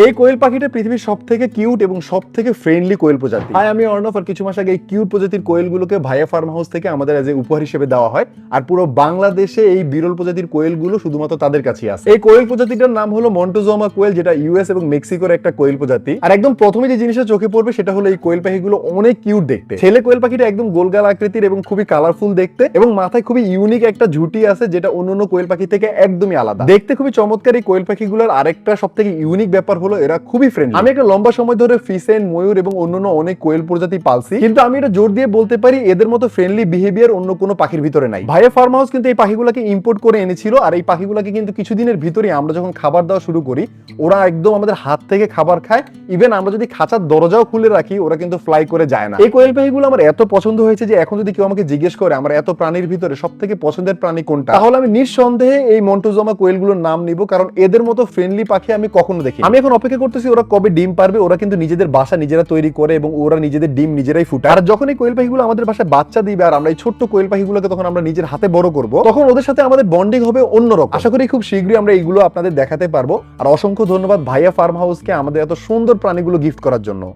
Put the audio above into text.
এই কোয়েল পাখিটা পৃথিবীর সব থেকে কিউট এবং সব থেকে ফ্রেন্ডলি কোয়েল প্রজাতি। হাই আমি অর্ণব আর কিছু মাস আগে এই কিউট প্রজাতির কোয়েলগুলোকে ভাইয়া ফার্ম হাউস থেকে আমাদের এজ উপহার হিসেবে দেওয়া হয়। আর পুরো বাংলাদেশে এই বিরল প্রজাতির কোয়েলগুলো শুধুমাত্র তাদের কাছেই আছে। এই কোয়েল প্রজাতিটার নাম হলো মন্টোজোমা কোয়েল যেটা ইউএস এবং মেক্সিকোর একটা কোয়েল প্রজাতি। আর একদম প্রথমে যে জিনিসটা চোখে পড়বে সেটা হলো এই কোয়েল পাখিগুলো অনেক কিউট দেখতে। ছেলে কোয়েল পাখিটা একদম গোলগাল আকৃতির এবং খুবই কালারফুল দেখতে এবং মাথায় খুবই ইউনিক একটা ঝুটি আছে যেটা অন্য কোয়েল পাখি থেকে একদমই আলাদা। দেখতে খুবই চমৎকার এই কোয়েল পাখিগুলোর আরেকটা সব থেকে ইউনিক ব্যাপার হলো এরা খুবই ফ্রেন্ডলি আমি একটা লম্বা সময় ধরে ফিসেন ময়ূর এবং অন্যান্য অনেক কোয়েল প্রজাতি পালছি। কিন্তু আমি এটা জোর দিয়ে বলতে পারি এদের মতো ফ্রেন্ডলি বিহেভিয়ার অন্য কোনো পাখির ভিতরে নাই। ভাইয়া ফার্ম হাউস কিন্তু এই পাখিগুলোকে ইম্পোর্ট করে এনেছিল আর এই পাখিগুলোকে কিন্তু কিছুদিনের ভিতরেই আমরা যখন খাবার দেওয়া শুরু করি ওরা একদম আমাদের হাত থেকে খাবার খায়। ইভেন আমরা যদি খাঁচার দরজাও খুলে রাখি ওরা কিন্তু ফ্লাই করে যায় না। এই কোয়েল পাখিগুলো আমার এত পছন্দ হয়েছে যে এখন যদি কেউ আমাকে জিজ্ঞেস করে আমার এত প্রাণীর ভিতরে সব থেকে পছন্দের প্রাণী কোনটা? তাহলে আমি নিঃসন্দেহে এই মন্টোজমা কোয়েলগুলোর নাম নিব কারণ এদের মতো ফ্রেন্ডলি পাখি আমি কখনো দেখি আমি এখন অপেক্ষা করতেছি, ওরা কবে ডিম পারবে? ওরা কিন্তু নিজেদের বাসা নিজেরা তৈরি করে এবং ওরা নিজেদের ডিম নিজেরাই ফুটায়। আর যখন এই কোয়েল পাখিগুলো আমাদের বাসায় বাচ্চা দিবে আর আমরা এই ছোট্ট কোয়েল পাখিগুলোকে তখন আমরা নিজের হাতে বড় করব, তখন ওদের সাথে আমাদের বন্ডিং হবে অন্যরকম। আশা করি খুব শীঘ্রই আমরা এইগুলো আপনাদের দেখাতে পারব। আর অসংখ্য ধন্যবাদ ভাইয়া ফার্ম হাউসকে আমাদের এত সুন্দর প্রাণীগুলো গিফট করার জন্য।